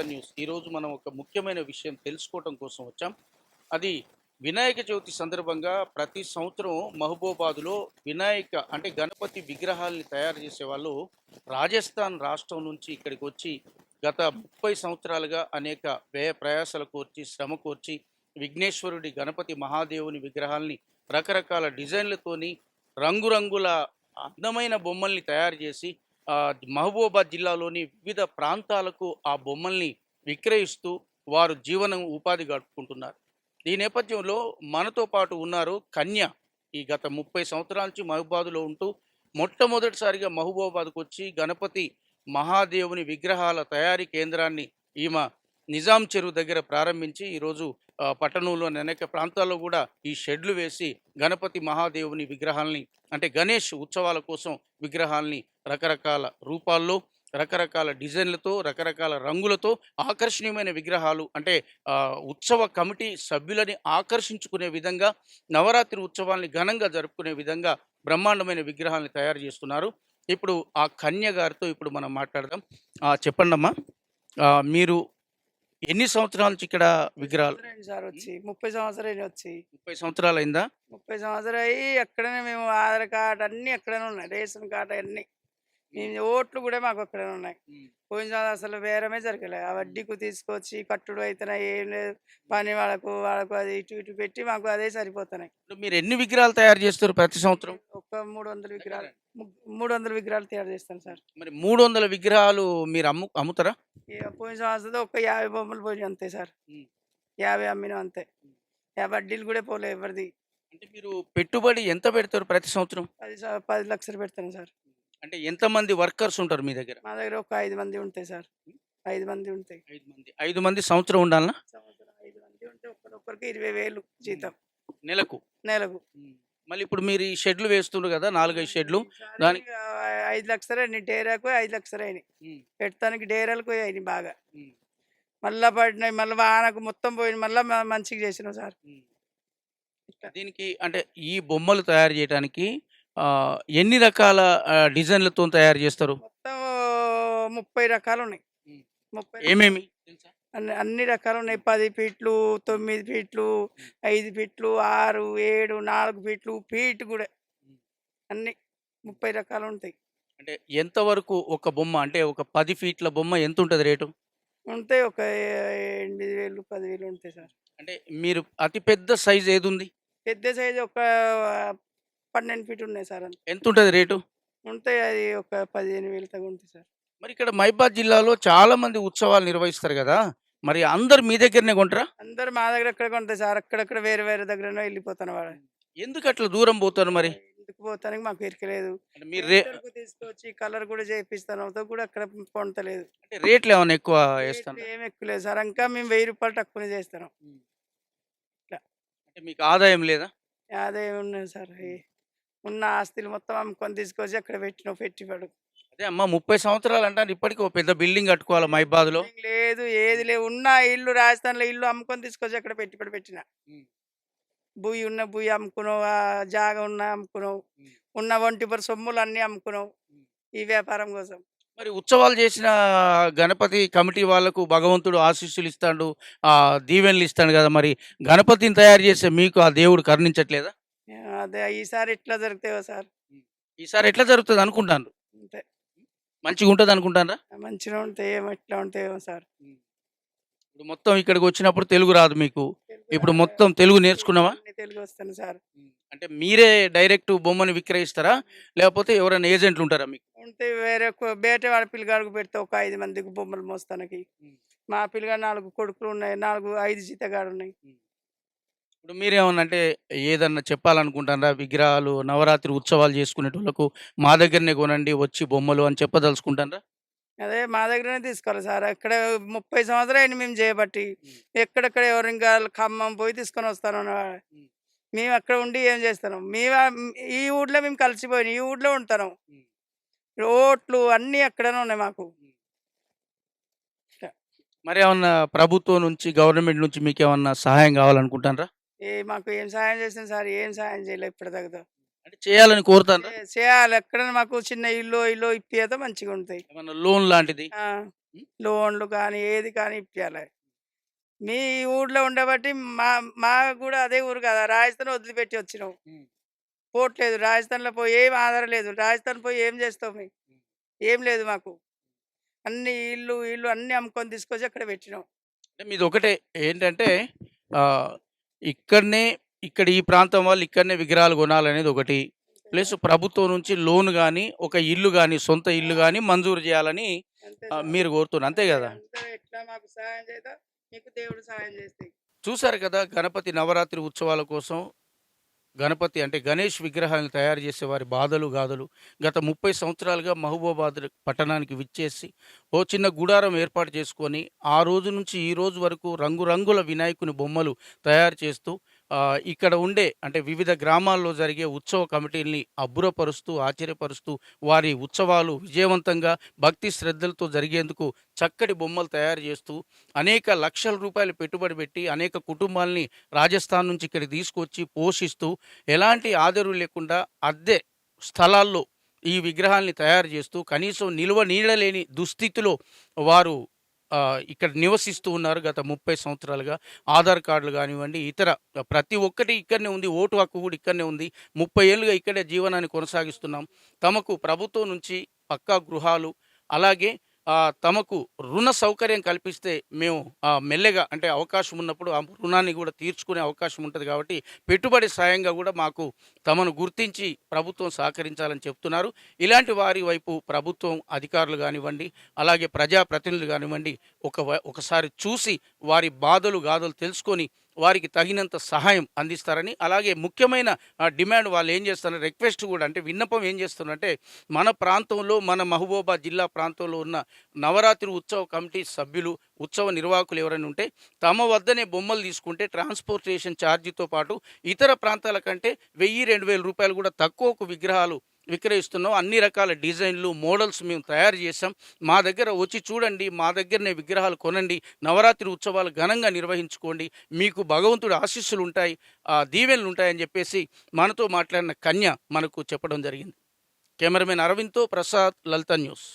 నమస్తే న్యూస్. ఈరోజు మనం ఒక ముఖ్యమైన విషయం తెలుసుకోవటం కోసం వచ్చాం. అది వినాయక చవితి సందర్భంగా ప్రతి సంవత్సరం మహబూబాబాద్లో వినాయక అంటే గణపతి విగ్రహాల్ని తయారు చేసే వాళ్ళు రాజస్థాన్ రాష్ట్రం నుంచి ఇక్కడికి వచ్చి గత ముప్పై సంవత్సరాలుగా అనేక వ్యయ ప్రయాసాలు కోర్చి శ్రమ కోర్చి విఘ్నేశ్వరుడి గణపతి మహాదేవుని విగ్రహాల్ని రకరకాల డిజైన్లతోని రంగురంగుల అందమైన బొమ్మల్ని తయారు చేసి మహబూబాబాద్ జిల్లాలోని వివిధ ప్రాంతాలకు ఆ బొమ్మల్ని విక్రయిస్తూ వారు జీవనం ఉపాధి గడుపుకుంటున్నారు. ఈ నేపథ్యంలో మనతో పాటు ఉన్నారు కన్య. ఈ గత ముప్పై సంవత్సరాల నుంచి మహబూబాద్లో ఉంటూ మొట్టమొదటిసారిగా మహబూబాబాద్కు వచ్చి గణపతి మహాదేవుని విగ్రహాల తయారీ కేంద్రాన్ని ఈమె నిజాం చెరువు దగ్గర ప్రారంభించి ఈరోజు పట్టణంలోని అనేక ప్రాంతాల్లో కూడా ఈ షెడ్లు వేసి గణపతి మహాదేవుని విగ్రహాలని అంటే గణేష్ ఉత్సవాల కోసం విగ్రహాల్ని రకరకాల రూపాల్లో రకరకాల డిజైన్లతో రకరకాల రంగులతో ఆకర్షణీయమైన విగ్రహాలు అంటే ఉత్సవ కమిటీ సభ్యులని ఆకర్షించుకునే విధంగా నవరాత్రి ఉత్సవాల్ని ఘనంగా జరుపుకునే విధంగా బ్రహ్మాండమైన విగ్రహాలను తయారు చేస్తున్నారు. ఇప్పుడు ఆ కన్య గారితో ఇప్పుడు మనం మాట్లాడదాం. చెప్పండమ్మా. మీరు ఎన్ని సంవత్సరాల నుంచి ఇక్కడ విగ్రహాలు? సార్ వచ్చి ముప్పై సంవత్సరాలు వచ్చి. ముప్పై సంవత్సరాలు అయిందా? ముప్పై సంవత్సరాలు అయ్యి అక్కడనే మేము ఆధార్ కార్డు అన్ని అక్కడనే ఉన్నాయి. రేషన్ కార్డు అన్ని. మేము ఓట్లు కూడా మాకు అక్కడనే ఉన్నాయి. పోయిన సంవత్సరం అసలు వేరమే జరగలే. ఆ వడ్డీకు తీసుకొచ్చి కట్టుడు అయితేనే ఏం లేదు. పని వాళ్ళకు వాళ్ళకు అది ఇటు ఇటు పెట్టి మాకు అదే సరిపోతున్నాయి. మీరు ఎన్ని విగ్రహాలు తయారు చేస్తారు ప్రతి సంవత్సరం? మూడు వందల విగ్రహాలు మూడు వందల విగ్రహాలు తయారు చేస్తాను సార్. మరి మూడు వందల విగ్రహాలు మీరు అమ్ము అమ్ముతారా? పోయిన సంవత్సరం ఒక యాభై బొమ్మలు పోయి అంతే సార్. యాభై అమ్మినాం అంతే. యా వడ్డీలు కూడా పోలే ఎవరిది. అంటే మీరు పెట్టుబడి ఎంత పెడతారు ప్రతి సంవత్సరం? పది పది లక్షలు పెడతాను సార్. అంటే ఎంతమంది వర్కర్స్ ఉంటారు మీ దగ్గర? మా దగ్గర ఒక ఐదు మంది ఉంటాయి సార్. ఐదు మంది ఉంటాయి. ఐదు మంది ఐదు మంది సంవత్సరం ఉండాలనా? సంవత్సరం ఐదు మంది ఉంటే ఒక్కరొక్కరికి ఇరవై వేలు జీతం. నెలకు? నెలకు. మళ్ళీ ఇప్పుడు మీరు ఈ షెడ్లు వేస్తుండ్రు కదా నాలుగైదు షెడ్లు. దానికి- ఐదు లక్షలు అయినాయి డేరాకు ఐదు లక్షలు అయినాయి. పెడతానికి డేరాలకు అయినాయి బాగా. మళ్ళా పడినాయి మళ్ళీ వానకు మొత్తం పోయినాయి మళ్ళీ మంచిగా చేసినాం సార్. దీనికి అంటే ఈ బొమ్మలు తయారు చేయడానికి ఎన్ని రకాల డిజైన్లతో తయారు చేస్తారు? మొత్తం ముప్పై రకాలు ఉన్నాయి. ముప్పై ఏమేమి? అన్ని అన్ని రకాలు ఉన్నాయి పది ఫీట్లు తొమ్మిది ఫీట్లు ఐదు ఫీట్లు ఆరు ఏడు నాలుగు ఫీట్లు ఫీట్ కూడా. అన్ని ముప్పై రకాలు ఉంటాయి అంటే ఎంతవరకు ఒక బొమ్మ అంటే ఒక పది ఫీట్ల బొమ్మ ఎంత ఉంటుంది రేటు? ఉంటాయి. ఒక ఎనిమిది వేలు పదివేలు ఉంటాయి సార్. అంటే మీరు అతి పెద్ద సైజ్ ఏది ఉంది పెద్ద సైజు ఒక పన్నెండు ఫీట్ ఉన్నాయి సార్ ఎంత ఉంటుంది రేటు? ఉంటాయి. అది ఒక పదిహేను వేలు తగ్గ ఉంటాయి సార్. మరి ఇక్కడ మైబాద్ జిల్లాలో చాలా మంది ఉత్సవాలు నిర్వహిస్తారు కదా. మరి అందరు మీ దగ్గరనే కొంటారా? అందరు మా దగ్గర ఎక్కడ ఉంటాయి సార్? అక్కడక్కడ వేరే వేరే దగ్గరనే వెళ్ళిపోతాను వాడు. ఎందుకు అట్లా దూరం పోతారు మరి? ఎందుకు పోతానికి మాకు ఎరకలేదు అంటే మీరు తీసుకొచ్చి కలర్ కూడా చేపిస్తాను అవుతా కూడా అక్కడ పొందలేదు. అంటే రేట్లు ఏమైనా ఎక్కువ వేస్తాను ఏం ఎక్కువలేదు సార్. ఇంకా మేము వెయ్యి రూపాయలు తక్కువనే చేస్తాం అంటే మీకు ఆదాయం లేదా? అదే ఉన్నది సార్. ఉన్న ఆస్తులు మొత్తం అమ్ముకొని తీసుకొచ్చి అక్కడ పెట్టిన పెట్టుబడు అదే అమ్మ ముప్పై సంవత్సరాలు అంటే ఇప్పటికి ఒక పెద్ద బిల్డింగ్ కట్టుకోవాలి మైబాద్లో లేదు ఏది లేదు ఉన్న ఇల్లు రాజస్థాన్లో ఇల్లు అమ్ముకొని తీసుకొచ్చి అక్కడ పెట్టుబడి పెట్టిన. భూయి ఉన్న భూయి అమ్ముకున్నావు జాగా ఉన్న అమ్ముకున్నావు. ఉన్న ఒంటి పరి సొమ్ములు అన్ని అమ్ముకున్నావు. ఈ వ్యాపారం కోసం. మరి ఉత్సవాలు చేసిన గణపతి కమిటీ వాళ్ళకు భగవంతుడు ఆశీస్సులు ఇస్తాడు ఆ దీవెనలు ఇస్తాడు కదా మరి. గణపతిని తయారు చేసే మీకు ఆ దేవుడు కరుణించట్లేదా? అదే ఈసారి ఎట్లా జరుగుతాయో సార్. ఈసారి ఎట్లా జరుగుతుంది అనుకుంటాను. అంతే. మంచిగా ఉంటుంది అనుకుంటారా మంచిగా ఉంటాయి ఏమో ఎట్లా ఉంటాయో సార్. ఇప్పుడు మొత్తం ఇక్కడికి వచ్చినప్పుడు తెలుగు రాదు మీకు? ఇప్పుడు మొత్తం తెలుగు నేర్చుకున్నావా? అన్ని తెలుగు వస్తాను సార్. అంటే మీరే డైరెక్ట్ బొమ్మని విక్రయిస్తారా? లేకపోతే ఎవరైనా ఏజెంట్లు ఉంటారా మీకు? ఉంటే వేరే కొ- బయట వాడి పిల్లగాడికి పెడితే ఒక ఐదు మందికి బొమ్మలు మోస్తానికి. మా పిల్లగాడు నాలుగు కొడుకులు ఉన్నాయి నాలుగు ఐదు జీతగాడు ఉన్నాయి. ఇప్పుడు మీరేమన్నా అంటే ఏదన్నా చెప్పాలనుకుంటారా విగ్రహాలు నవరాత్రి ఉత్సవాలు చేసుకునేటోళ్ళకు మా దగ్గరనే కొనండి వచ్చి బొమ్మలు అని చెప్పదలుచుకుంటారా అదే మా దగ్గరనే తీసుకోవాలి సార్. అక్కడ ముప్పై సంవత్సరాలు అయింది మేము చేయబట్టి. ఎక్కడెక్కడ ఎవరు ఇంకా ఖమ్మం పోయి తీసుకొని వస్తాను. మేము అక్కడ ఉండి ఏం చేస్తాం మేము ఈ ఊర్లో మేము కలిసిపోయినాం. ఈ ఊర్లో ఉంటాం. రోడ్లు అన్నీ అక్కడనే ఉన్నాయి మాకు. మరి ఏమన్నా ప్రభుత్వం నుంచి గవర్నమెంట్ నుంచి మీకు ఏమన్నా సహాయం కావాలనుకుంటారా ఏ మాకు ఏం సాయం చేసిన సార్ ఏం సాయం చేయలేదు తగ్గదు అంటే చేయాలని కోరుతారా చేయాలి. ఎక్కడ మాకు చిన్న ఇల్లు ఇల్లు ఇప్పితే మంచిగా ఉంటాయి. ఏమన్నా లోన్ లాంటిది? ఆ? లోన్లు కానీ ఏది కానీ ఇప్పించాలి మీ ఊర్లో ఉండబట్టి మా మాకు కూడా అదే ఊరు కదా. రాజస్థాన్ వదిలిపెట్టి వచ్చినాం. ఉం. పోవట్లేదు రాజస్థాన్లో పోయి ఏం ఆధారం లేదు. రాజస్థాన్ పోయి ఏం చేస్తాం మేము? ఏం లేదు మాకు. అన్ని ఇల్లు ఇల్లు అన్ని అమ్ముకొని తీసుకొచ్చి అక్కడ పెట్టినాం. అంటే మీది ఒకటే ఏంటంటే ఆ, ఇక్కడనే ఇక్కడ ఈ ప్రాంతం వాళ్ళు ఇక్కడనే విగ్రహాలు కొనాలనేది ఒకటి. ప్లస్ ప్రభుత్వం నుంచి లోన్ కానీ ఒక ఇల్లు కానీ సొంత ఇల్లు కానీ మంజూరు చేయాలని. మీరు కోరుతున్నారు. అంతే కదా? చూసారు కదా గణపతి నవరాత్రి ఉత్సవాల కోసం గణపతి అంటే గణేష్ విగ్రహాలను తయారు చేసే వారి బాధలు గాథలు గత ముప్పై సంవత్సరాలుగా మహబూబాబాద్ పట్టణానికి విచ్చేసి ఓ చిన్న గుడారం ఏర్పాటు చేసుకొని ఆ రోజు నుంచి ఈ రోజు వరకు రంగురంగుల వినాయకుని బొమ్మలు తయారు చేస్తూ ఇక్కడ ఉండే అంటే వివిధ గ్రామాల్లో జరిగే ఉత్సవ కమిటీల్ని అబ్బురపరుస్తూ ఆశ్చర్యపరుస్తూ వారి ఉత్సవాలు విజయవంతంగా భక్తి శ్రద్ధలతో జరిగేందుకు చక్కటి బొమ్మలు తయారు చేస్తూ అనేక లక్షల రూపాయలు పెట్టుబడి పెట్టి అనేక కుటుంబాల్ని రాజస్థాన్ నుంచి ఇక్కడ తీసుకొచ్చి పోషిస్తూ ఎలాంటి ఆదరు లేకుండా అద్దె స్థలాల్లో ఈ విగ్రహాల్ని తయారు చేస్తూ కనీసం నిల్వ నీడలేని దుస్థితిలో వారు ఇక్కడ నివసిస్తూ ఉన్నారు గత ముప్పై సంవత్సరాలుగా. ఆధార్ కార్డులు కానివ్వండి ఇతర ప్రతి ఒక్కటి ఇక్కడనే ఉంది. ఓటు హక్కు కూడా ఇక్కడనే ఉంది. ముప్పై ఏళ్ళుగా ఇక్కడే జీవనాన్ని కొనసాగిస్తున్నాం. తమకు ప్రభుత్వం నుంచి పక్కా గృహాలు అలాగే తమకు రుణ సౌకర్యం కల్పిస్తే మేము ఆ, మెల్లగా అంటే అవకాశం ఉన్నప్పుడు ఆ రుణాన్ని కూడా తీర్చుకునే అవకాశం ఉంటుంది కాబట్టి పెట్టుబడి సాయంగా కూడా మాకు తమను గుర్తించి ప్రభుత్వం సహకరించాలని చెప్తున్నారు. ఇలాంటి వారి వైపు ప్రభుత్వం అధికారులు కానివ్వండి అలాగే ప్రజాప్రతినిధులు కానివ్వండి ఒక ఒకసారి చూసి వారి బాధలు గాథలు తెలుసుకొని వారికి తగినంత సహాయం అందిస్తారని అలాగే ముఖ్యమైన డిమాండ్ వాళ్ళు ఏం చేస్తున్నారు రిక్వెస్ట్ కూడా అంటే విన్నపం ఏం చేస్తున్నారంటే మన ప్రాంతంలో మన మహబూబాబాద్ జిల్లా ప్రాంతంలో ఉన్న నవరాత్రి ఉత్సవ కమిటీ సభ్యులు ఉత్సవ నిర్వాహకులు ఎవరైనా ఉంటే తమ వద్దనే బొమ్మలు తీసుకుంటే ట్రాన్స్పోర్టేషన్ ఛార్జీతో పాటు ఇతర ప్రాంతాల కంటే వెయ్యి రెండు వేల రూపాయలు కూడా తక్కువకు విగ్రహాలు విక్రయిస్తున్నాం అన్ని రకాల డిజైన్లు మోడల్స్ మేము తయారు చేసాం మా దగ్గర వచ్చి చూడండి మా దగ్గరనే విగ్రహాలు కొనండి. నవరాత్రి ఉత్సవాలు ఘనంగా నిర్వహించుకోండి. మీకు భగవంతుడి ఆశీస్సులు ఉంటాయి ఆ దీవెనలు ఉంటాయని చెప్పేసి మనతో మాట్లాడిన కన్య మనకు చెప్పడం జరిగింది. కెమెరామెన్ అరవింద్తో ప్రసాద్ లలిత న్యూస్.